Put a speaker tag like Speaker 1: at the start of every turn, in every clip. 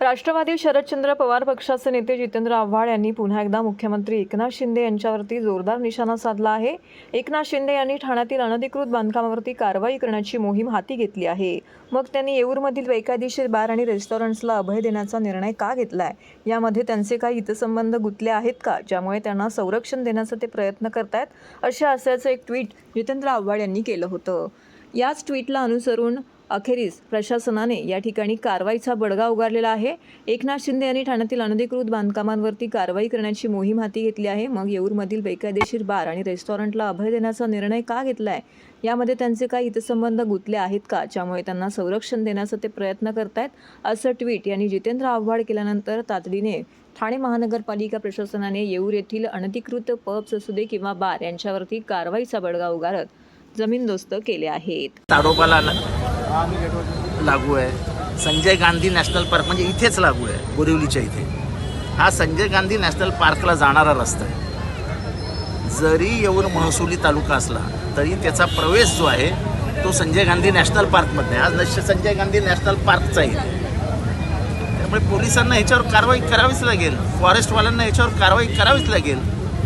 Speaker 1: राष्ट्रवादी शरदचंद्र पवार पक्षाचे नेते जितेंद्र आव्हाड यांनी पुन्हा एकदा मुख्यमंत्री एकनाथ शिंदे यांच्यावरती जोरदार निशाणा साधला आहे. एकनाथ शिंदे यांनी ठाण्यातील अनधिकृत बांधकामावरती कारवाई करण्याची मोहीम हाती घेतली आहे. मग त्यांनी येऊरमधील बेकायदेशीर बार आणि रेस्टॉरंट्सला अभय देण्याचा निर्णय का घेतलाय? यामध्ये त्यांचे काही हितसंबंध गुंतले आहेत का? ज्यामुळे त्यांना संरक्षण देण्याचा ते प्रयत्न करतायत असे असल्याचं एक ट्विट जितेंद्र आव्हाड यांनी केलं होतं. याच ट्विटला अनुसरून अखेरीस प्रशासनाने या ठिकाणी कारवाईचा बडगा उगारलेला आहे. एकनाथ शिंदे यांनी ठाण्यातील अनधिकृत बांधकामांवरती कारवाई करण्याची मोहीम हाती घेतली आहे. मग येऊरमधील बेकायदेशीर बार आणि रेस्टॉरंटला अभय देण्याचा निर्णय का घेतलाय? यामध्ये त्यांचे काही हितसंबंध गुंतले आहेत का? ज्यामुळे त्यांना संरक्षण देण्याचा ते प्रयत्न करतायत असं ट्विट यांनी जितेंद्र आव्हाड केल्यानंतर तातडीने ठाणे महानगरपालिका प्रशासनाने येऊर येथील अनधिकृत पब्स असू दे किंवा बार यांच्यावरती कारवाईचा बडगा उगारत जमीनदोस्त केले आहेत.
Speaker 2: लागू आहे. संजय गांधी नॅशनल पार्क म्हणजे इथेच लागू आहे बोरिवलीच्या इथे. हा संजय गांधी नॅशनल पार्कला जाणारा रस्ता आहे. जरी येऊर महसुली तालुका असला तरी त्याचा प्रवेश जो आहे तो संजय गांधी नॅशनल पार्कमध्ये आहे. आज नश संजय गांधी नॅशनल पार्कचा आहे. त्यामुळे पोलिसांना ह्याच्यावर कारवाई करावीच लागेल. फॉरेस्टवाल्यांना ह्याच्यावर कारवाई करावीच लागेल.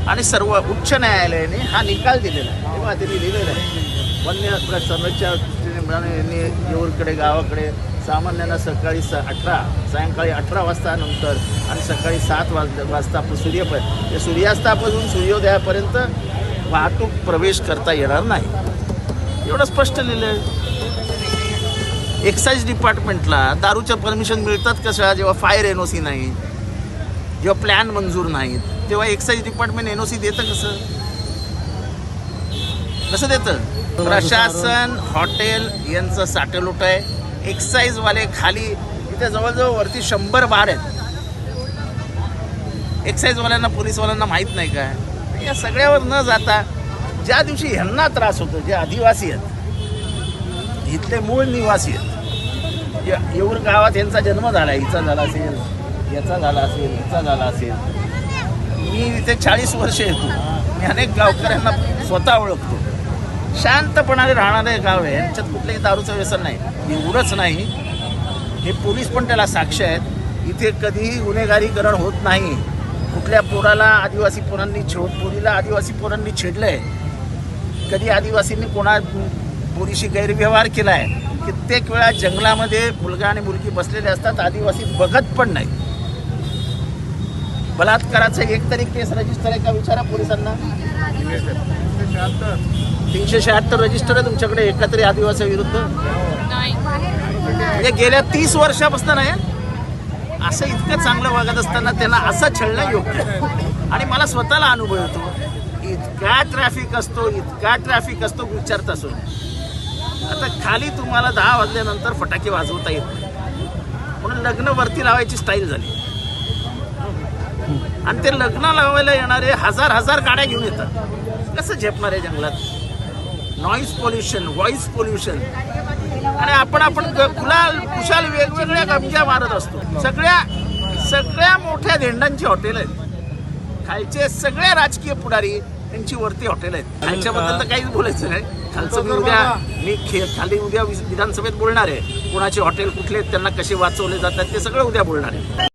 Speaker 2: आणि सर्व उच्च न्यायालयाने हा निकाल दिलेला आहे. तेव्हा त्यांनी लिहिलेलं आहे. वन्य संरक्षण मिळाले यांनी येऊरकडे गावाकडे सामान्यांना सकाळी स अठरा सायंकाळी अठरा वाजता नंतर आणि सकाळी सात वाज वाजता सूर्य ते सूर्यास्तापासून सूर्योदयापर्यंत वाहतूक प्रवेश करता येणार नाही. एवढं स्पष्ट लिहिलं आहे एक्साईज डिपार्टमेंटला दारूच्या परमिशन मिळतात कशा जेव्हा फायर एन ओ सी नाही जेव्हा प्लॅन मंजूर नाहीत तेव्हा excise department N O C देतं कसं? कसं देतं? प्रशासन हॉटेल यांचं साटेलोट आहे. एक्साईजवाले खाली इथे जवळजवळ वरती शंभर बार आहेत. एक्साईजवाल्यांना पोलीसवाल्यांना माहीत नाही काय. या सगळ्यावर न जाता ज्या दिवशी ह्यांना त्रास होतो जे आदिवासी आहेत इथले मूळ निवासी आहेत येऊर गावात यांचा जन्म झाला हिचा झाला असेल याचा झाला असेल हिचा झाला असेल. मी इथे चाळीस वर्ष येतो. मी अनेक गावकऱ्यांना स्वतः ओळखतो. शांतपणाने राहणारे गाव आहे यांच्यात कुठलंही दारूचं व्यसन नाही. एवढंच नाही. हे पोलीस पण त्याला साक्ष आहेत. इथे कधीही गुन्हेगारीकरण होत नाही. कुठल्या पोराला आदिवासी पोरांनी छेड पोरीला आदिवासी पोरांनी छेडलं आहे कधी आदिवासींनी कोणा पोरीशी गैरव्यवहार केला आहे कित्येक वेळा जंगलामध्ये मुलगा आणि मुलगी बसलेले असतात. आदिवासी बघत पण नाही. बलात्काराचं एक तरी केस रजिस्टर आहे का? विचारा पोलिसांना. तीनशे शहात्तर रजिस्टर आहे तुमच्याकडे एका तरी आदिवासी विरुद्ध. म्हणजे गेल्या तीस वर्षापासून आहे. असं इतकं चांगलं वागत असताना त्यांना असं छळणं योग्य आणि मला स्वतःला अनुभव येतो इतका ट्रॅफिक असतो इतका ट्रॅफिक असतो विचारत असो आता खाली तुम्हाला दहा वाजल्यानंतर फटाके वाजवता येत नाही. म्हणून लग्न वरती लावायची स्टाईल झाली. आणि ते लग्न लावायला येणारे हजार हजार गाड्या घेऊन येतात. कसं झेपणार आहे जंगलात? नॉईज पोल्युशन व्हॉइस पोल्युशन आणि आपण आपण गुलाल कुशाल वेगवेगळ्या गमज्या मारत असतो. सगळ्या सगळ्या मोठ्या धेंडांची हॉटेल आहेत. खालचे सगळे राजकीय पुढारी त्यांची वरती हॉटेल आहेत. खालच्याबद्दल तर काहीच बोलायचं नाही. खालचं मी उद्या मी खे खाली उद्या विधानसभेत बोलणार आहे. कोणाचे हॉटेल कुठले आहेत त्यांना कसे वाचवले जातात ते सगळं उद्या बोलणार आहे.